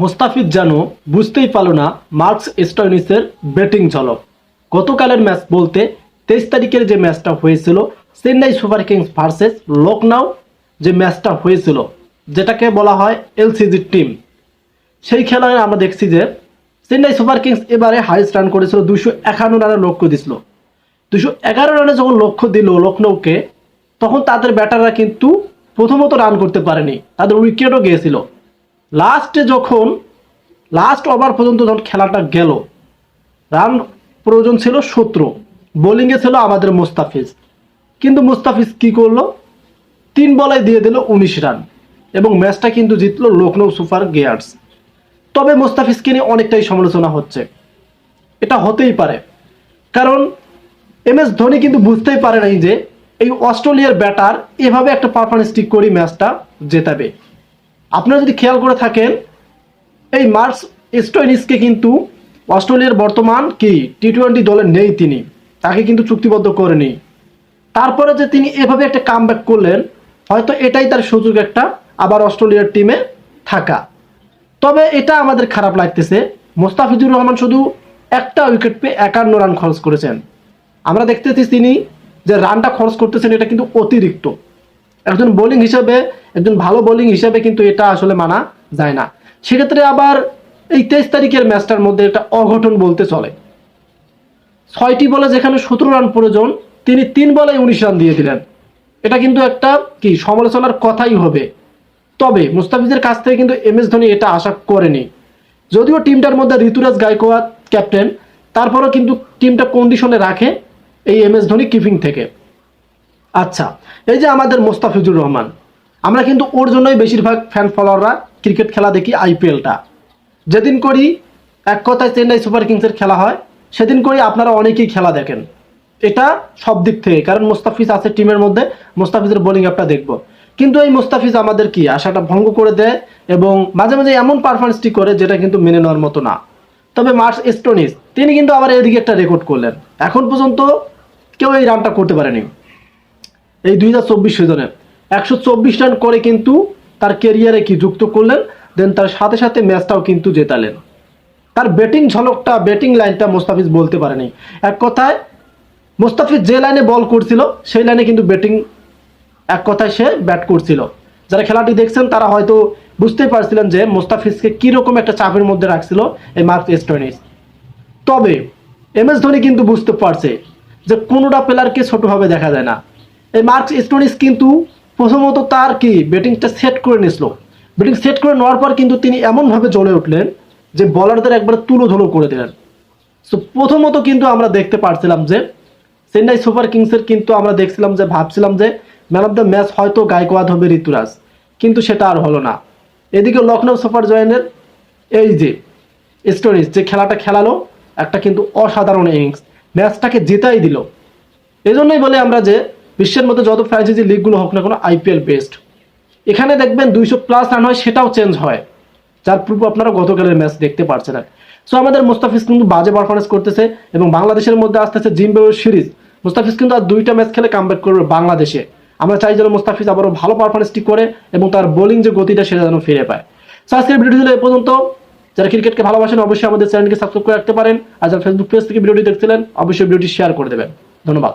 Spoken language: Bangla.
মুস্তাফিজ যেন বুঝতেই পারল না মার্কস স্টয়নিসের ব্যাটিং ঝলক। গতকালের ম্যাচ বলতে তেইশ তারিখের যে ম্যাচটা হয়েছিল, Chennai super kings versus Lucknow যে ম্যাচটা হয়েছিল, যেটাকে বলা হয় এলসিজি টিম। সেই খেলায় আমরা দেখছি যে চেন্নাই সুপার কিংস এবারে হাইস্ট রান করেছিল দুশো একান্ন রানের লক্ষ্য দিছিল। দুশো এগারো রানে যখন লক্ষ্য দিল লখনৌকে তখন তাদের ব্যাটাররা কিন্তু প্রথমত রান করতে পারেনি, তাদের উইকেটও গিয়েছিল। লাস্টে যখন লাস্ট ওভার পর্যন্ত যখন খেলাটা গেল রান প্রয়োজন ছিল সতেরো বোলিংয়ে ছিল আমাদের মুস্তাফিজ। কিন্তু মুস্তাফিজ কি করল? তিন বলাই দিয়ে দিল উনিশ রান এবং ম্যাচটা কিন্তু জিতলো লখনৌ সুপার গিয়ার্স। তবে মুস্তাফিজকে নিয়ে অনেকটাই সমালোচনা হচ্ছে। এটা হতেই পারে। কারণ এম এস ধোনি কিন্তু বুঝতেই পারে নাই যে, এই অস্ট্রেলিয়ার ব্যাটার এভাবে একটা পারফরমেন্স ঠিক করি ম্যাচটা জেতাবে। আপনারা যদি খেয়াল করে থাকেন, এই মার্কস স্টোইনিসকে কিন্তু অস্ট্রেলিয়ার বর্তমান কি টি টোয়েন্টি দলে নেই তিনি। তাকে কিন্তু চুক্তিবদ্ধ করেনি। তারপরে যে তিনি এভাবে একটা কাম করলেন, হয়তো এটাই তার সুযোগ একটা আবার অস্ট্রেলিয়ার টিমে থাকা। তবে এটা আমাদের খারাপ লাগতেছে। মোস্তাফিজুর রহমান শুধু একটা উইকেট পেয়ে একান্ন রান খরচ করেছেন। আমরা দেখতেছি তিনি যে রানটা খরচ করতেছেন, এটা কিন্তু অতিরিক্ত। একজন বোলিং হিসাবে, একজন ভালো বোলিং হিসাবে কিন্তু এটা আসলে মানা যায় না। সেক্ষেত্রে আবার এই তেইশ তারিখের ম্যাচটার মধ্যে এটা অঘটন বলতে চলে। ছয়টি বলে যেখানে সতেরো রান প্রয়োজন, তিনি তিন বলে উনিশ রান দিয়ে দিলেন। এটা কিন্তু একটা কি সমালোচনার কথাই হবে। তবে মুস্তাফিজের কাছ থেকে কিন্তু এম এস ধোনি এটা আশা করেনি। যদিও টিমটার মধ্যে ঋতুরাজ গায়কোয়াদ ক্যাপ্টেন তারপরেও কিন্তু টিমটা কন্ডিশনে রাখে এই এম এস ধোনি কিপিং থেকে। আচ্ছা এই যে আমাদের মোস্তাফিজুর রহমান, আমরা কিন্তু ওর জন্যই বেশিরভাগ ফ্যান ফলোয়াররা ক্রিকেট খেলা দেখি আইপিএলটা যেদিন করি এক কথায় চেন্নাই সুপার কিংসের খেলা হয়, সেদিন করি আপনারা অনেকেই খেলা দেখেন। এটা সব দিক থেকে, কারণ মোস্তাফিজ আছে টিমের মধ্যে, মোস্তাফিজের বোলিং আপটা দেখব। কিন্তু এই মোস্তাফিজ আমাদের কি, আশাটা ভঙ্গ করে দেয় এবং মাঝে মাঝে এমন পারফরমেন্সটি করে যেটা কিন্তু মেনে নেওয়ার মতো না। তবে মার্স স্টোনিস তিনি কিন্তু আবার এদিকে একটা রেকর্ড করলেন। এখন পর্যন্ত কেউ এই রানটা করতে পারেনি। এই দুই হাজার চব্বিশ সিজনে। একশো চব্বিশ রান করে কিন্তু তার কেরিয়ারে কি যুক্ত করলেন দেন তার সাথে সাথে ম্যাচটাও কিন্তু জেতালেন। তার ব্যাটিং ঝলকটা ব্যাটিং লাইনটা মোস্তাফিজ বলতে পারেনি। এক কথায়, মোস্তাফিজ যে লাইনে বল করছিল, সেই লাইনে কিন্তু ব্যাটিং এক কথায় সে ব্যাট করছিল। যারা খেলাটি দেখছেন, তারা হয়তো বুঝতেই পারছিলেন যে মোস্তাফিজকে কীরকম একটা চাপের মধ্যে রাখছিল এই মার্ক স্টোনিস তবে, এম এস ধোনি কিন্তু বুঝতে পারছে যে কোনোটা প্লেয়ারকে ছোটোভাবে দেখা যায় না। এই মার্কস স্টোনিস কিন্তু প্রথমত তার কি ব্যাটিংটা সেট করে নিয়েছিল। ব্যাটিং সেট করে নেওয়ার পর কিন্তু তিনি এমনভাবে জ্বলে উঠলেন যে বলারদের একবার তুলো ধুলো করে দিলেন। সো প্রথমত কিন্তু আমরা দেখতে পারছিলাম যে চেন্নাই সুপার কিংসের কিন্তু আমরা দেখছিলাম যে, ভাবছিলাম যে ম্যান অফ দ্য ম্যাচ হয়তো গায়কোয়াদ হবে ঋতুরাজ। কিন্তু সেটা আর হলো না। এদিকে লখনৌ সুপার জয়েন্টের এই যে স্টোরিজ যে খেলাটা খেলালো, একটা কিন্তু অসাধারণ ইনিংস ম্যাচটাকে জেতাই দিল। এজন্যই বলে আমরা যে বিশ্বের মধ্যে যত ফ্র্যাঞ্চাইজি লিগগুলো হোক না কোনো আইপিএল বেস্ট এখানে দেখবেন দুইশো প্লাস রান হয়, সেটাও চেঞ্জ হয়। যার প্রুফ আপনারা গতকালের ম্যাচ দেখতে পারছেন সো আমাদের মুস্তাফিজ কিন্তু বাজে পারফরমেন্স করতেছে এবং বাংলাদেশের মধ্যে আসতেছে জিম্বাবুয়ের সিরিজ। মুস্তাফিজ কিন্তু আর দুইটা ম্যাচ খেলে কামব্যাক করবে বাংলাদেশে। আমরা চাই যেন মুস্তাফিজ আবারও ভালো পারফরমেন্সটি করে এবং তার বোলিং যে গতিটা, সেটা যেন ফিরে পায়। সো আজকের ভিডিওটি ছিল এ পর্যন্ত। যারা ক্রিকেটকে ভালোবাসেন, অবশ্যই আমাদের চ্যানেলকে সাবস্ক্রাইব করে রাখতে পারেন। আর যারা ফেসবুক পেজ থেকে ভিডিওটি দেখছিলেন, অবশ্যই ভিডিওটি শেয়ার করে দেবেন। ধন্যবাদ।